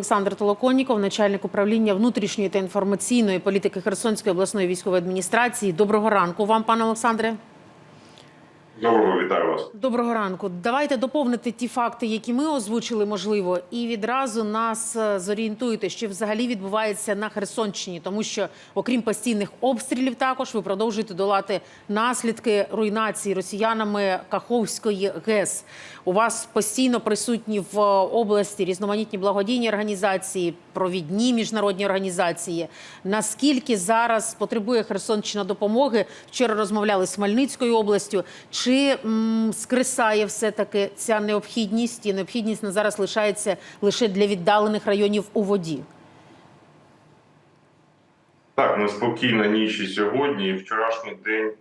Олександр Толоконніков, начальник управління внутрішньої та інформаційної політики Херсонської обласної військової адміністрації. Доброго ранку вам, пане Олександре. Доброго вітаю вас. Доброго ранку. Давайте доповнити ті факти, які ми озвучили, можливо, і відразу нас е, зорієнтуєте, що взагалі відбувається на Херсонщині, тому що, окрім постійних обстрілів, також ви продовжуєте долати наслідки руйнації росіянами Каховської ГЕС. У вас постійно присутні в області різноманітні благодійні організації, провідні міжнародні організації. Наскільки зараз потребує Херсонщина допомоги? Вчора розмовляли з Хмельницькою областю. Чи м, скресає все таки ця необхідність? І необхідність на зараз лишається лише для віддалених районів у воді? Так, неспокійна ніч і сьогодні. І вчорашній день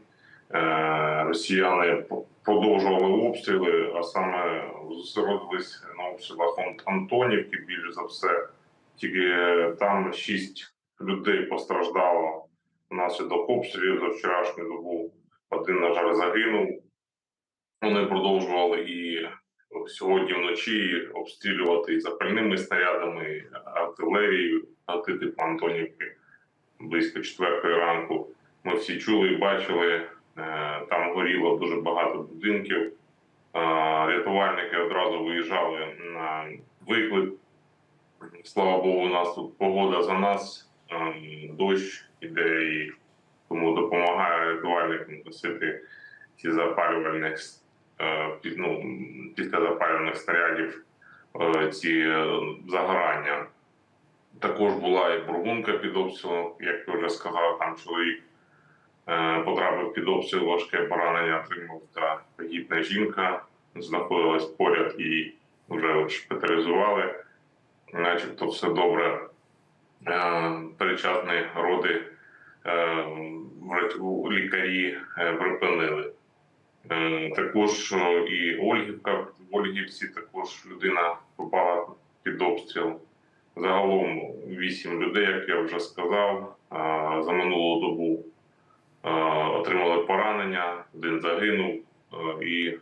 е, росіяни продовжували обстріли, а саме зосередились на обстрілах Антонівки. Більш за все, тільки е, там шість людей постраждало внаслідок обстрілів за вчорашню добу. Один, на жаль, загинув. Вони продовжували і сьогодні вночі обстрілювати запальними снарядами, артилерією, гатити по Антонівки близько четвертої ранку. Ми всі чули і бачили, е, там горіло дуже багато будинків. Е, Рятувальники одразу виїжджали на виклик. Слава Богу, у нас тут погода за нас, е, дощ іде і тому допомагає рятувальникам гасити ці запалювальних е, під- ну, після запалювальних снарядів е, ці е, загорання. Також була і бургунка під обстрілом, як я вже сказав, там чоловік е, потрапив під обстріл, важке поранення отримав та вагітна жінка знаходилась поряд і вже шпиталізували. Начебто все добре. Е, передчасні роди е, лікарі е, припинили. Е, Також е, і Ольгівка в Ольгівці також людина попала під обстріл. Загалом вісім людей, як я вже сказав, за минулу добу отримали поранення, один загинув. І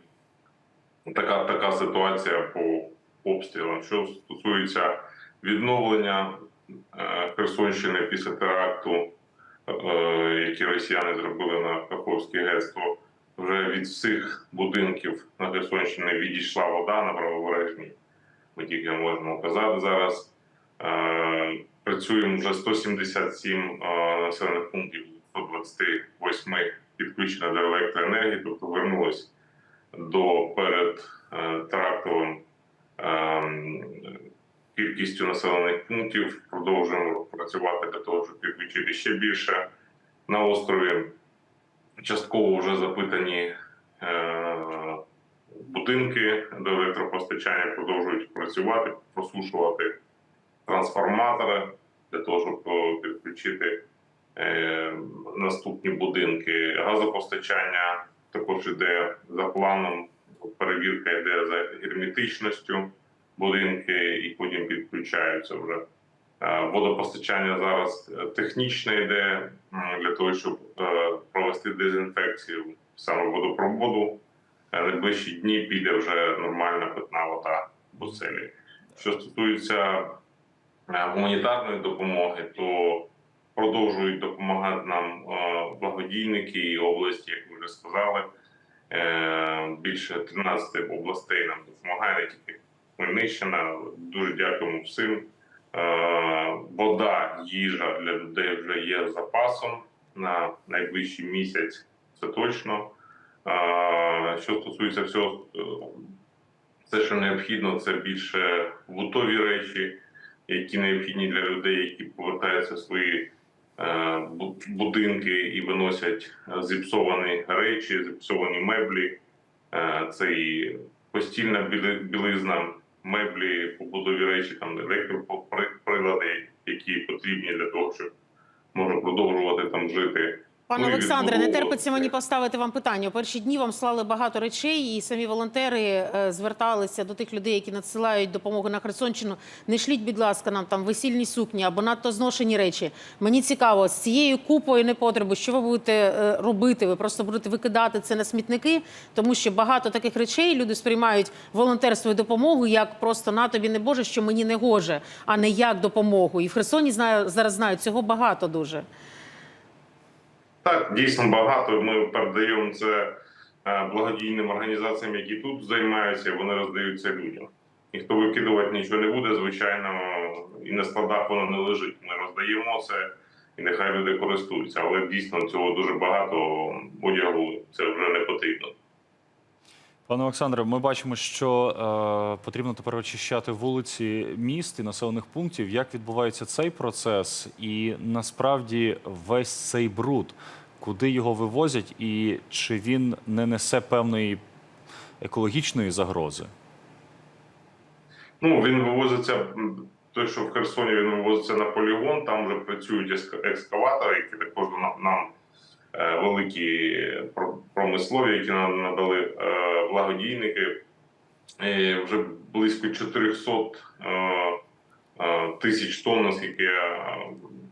така, така ситуація по обстрілам. Що стосується відновлення е, Херсонщини після теракту, які росіяни зробили на Каховський ГЕС, то вже від всіх будинків на Херсонщині відійшла вода на правобережній. Ми тільки можемо казати зараз. Е, Працюємо вже 177 е, населених пунктів, 128 підключено до електроенергії, тобто вернулись до перед е, терактовим кількістю населених пунктів. Продовжуємо працювати для того, щоб підключити ще більше на острові. Частково вже запитані е, будинки до електропостачання продовжують працювати, просушувати трансформатори для того, щоб е, підключити е, наступні будинки. Газопостачання також іде за планом. Перевірка йде за герметичністю будинки і потім підключаються вже. Е, Водопостачання зараз е, технічне йде для того, щоб е, провести дезінфекцію саме водопроводу. Найближчі дні піде вже нормальна питна вода в оселі. Що стосується гуманітарної допомоги, то продовжують допомагати нам благодійники і області, як ви вже сказали. Більше 13 областей нам допомагає, не тільки Хмельниччина. Дуже дякуємо всім. Е, Вода, їжа для людей вже є запасом на найближчий місяць. Це точно. Е, Що стосується всього, е, все, що необхідно, це більше готові речі, які необхідні для людей, які повертаються в свої е, будинки і виносять е, зіпсовані речі, зіпсовані меблі. Е, Це і постільна біли- білизна, меблі, побудові речі, там електроприлади, які потрібні для того, щоб можна продовжувати там жити. Пане Ну, Олександре, не терпиться мені поставити вам питання. У перші дні вам слали багато речей, і самі волонтери е, зверталися до тих людей, які надсилають допомогу на Херсонщину. Не шліть, будь ласка, нам там весільні сукні або надто зношені речі. Мені цікаво, з цією купою непотребу, що ви будете е, робити? Ви просто будете викидати це на смітники, тому що багато таких речей люди сприймають волонтерство і допомогу як просто на тобі не Боже, що мені не гоже, а не як допомогу. І в Херсоні знаю зараз знаю цього багато дуже. Так, дійсно багато. Ми передаємо це е, благодійним організаціям, які тут займаються, вони роздають це людям. Ніхто викидувати нічого не буде, звичайно, і на складах воно не лежить. Ми роздаємо це, і нехай люди користуються. Але дійсно цього дуже багато одягу це вже не потрібно. Пане Олександре, ми бачимо, що е, потрібно тепер очищати вулиці міст і населених пунктів. Як відбувається цей процес, і насправді весь цей бруд, куди його вивозять, і чи він не несе певної екологічної загрози? Ну він вивозиться. Той, що в Херсоні він вивозиться на полігон, там вже працюють екскаватори, які також нам, е, великі промислові, які нам надали е, благодійники. Е, вже близько 400 е, е, тисяч тонн, наскільки я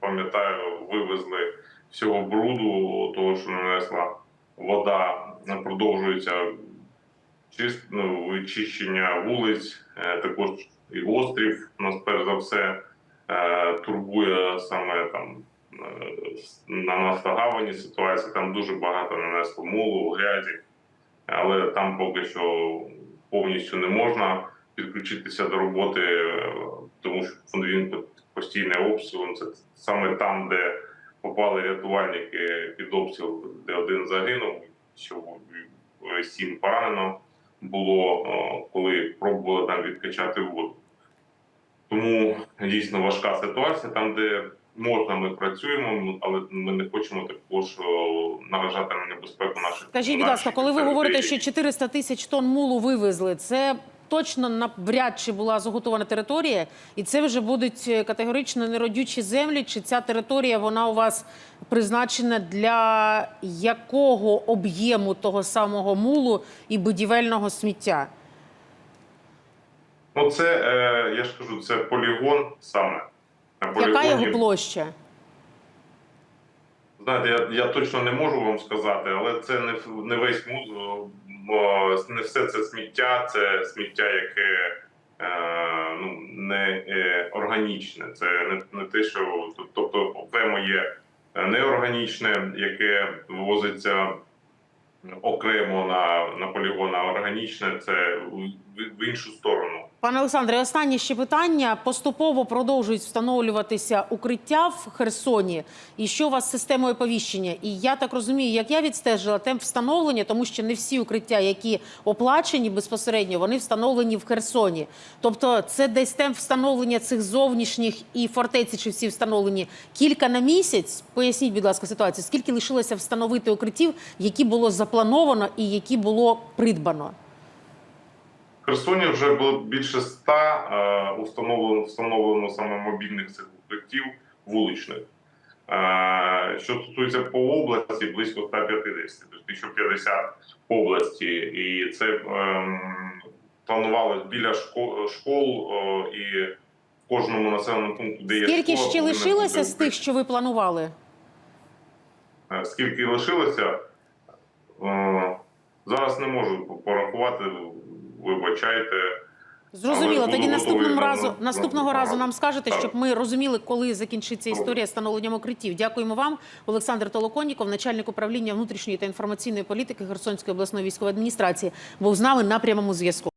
пам'ятаю, вивезли всього бруду, того, що нанесла вода, продовжується ну, вичищення вулиць, також і острів нас перш за все турбує саме там на Нафтогавані ситуація. Там дуже багато нанесло мулу, грязі, але там поки що повністю не можна підключитися до роботи, е, тому що він під постійним обстрілом. Це саме там, де попали рятувальники під обстріл, де один загинув, що е, сім поранено було, коли пробували там відкачати воду. Тому дійсно важка ситуація. Там, де можна, ми працюємо, але ми не хочемо також наражати на небезпеку наших. Скажіть, будь ласка, коли ви говорите, що 400 тисяч тонн мулу вивезли, це точно навряд чи була заготована територія, і це вже будуть е, категорично неродючі землі. Чи ця територія вона у вас призначена для якого об'єму того самого мулу і будівельного сміття? Ну, це е, я ж кажу, це полігон саме. На Яка його площа? Знаєте, я, я точно не можу вам сказати, але це не, не весь муз, бо не все це сміття, це сміття, яке е, ну, не е, органічне. Це не, не те, що тобто окремо є неорганічне, яке вивозиться окремо на, на полігон, а органічне це в, в іншу сторону. Пане Олександре, останнє ще питання. Поступово продовжують встановлюватися укриття в Херсоні. І що у вас з системою оповіщення? І я так розумію, як я відстежила темп встановлення, тому що не всі укриття, які оплачені безпосередньо, вони встановлені в Херсоні. Тобто, це десь темп встановлення цих зовнішніх і фортеці, чи всі встановлені кілька на місяць. Поясніть, будь ласка, ситуацію. Скільки лишилося встановити укриттів, які було заплановано і які було придбано? Херсоні вже було більше ста е, установлено, встановлено саме мобільних цих укриттів вуличних. Е, що стосується по області, близько 150, тобто 1050 по області. І це ем, планувалось біля школ, школ і в кожному населеному пункті, де є Скільки школа, ще лишилося з тих, що ви планували? Е, Скільки лишилося? Зараз не можу порахувати, вибачайте. Зрозуміло. Тоді наступному разу на- на- наступного на- разу нам скажете, щоб ми розуміли, коли закінчиться історія з встановленням укриттів. Дякуємо вам, Олександр Толоконніков, начальник управління внутрішньої та інформаційної політики Херсонської обласної військової адміністрації, був з нами на прямому зв'язку.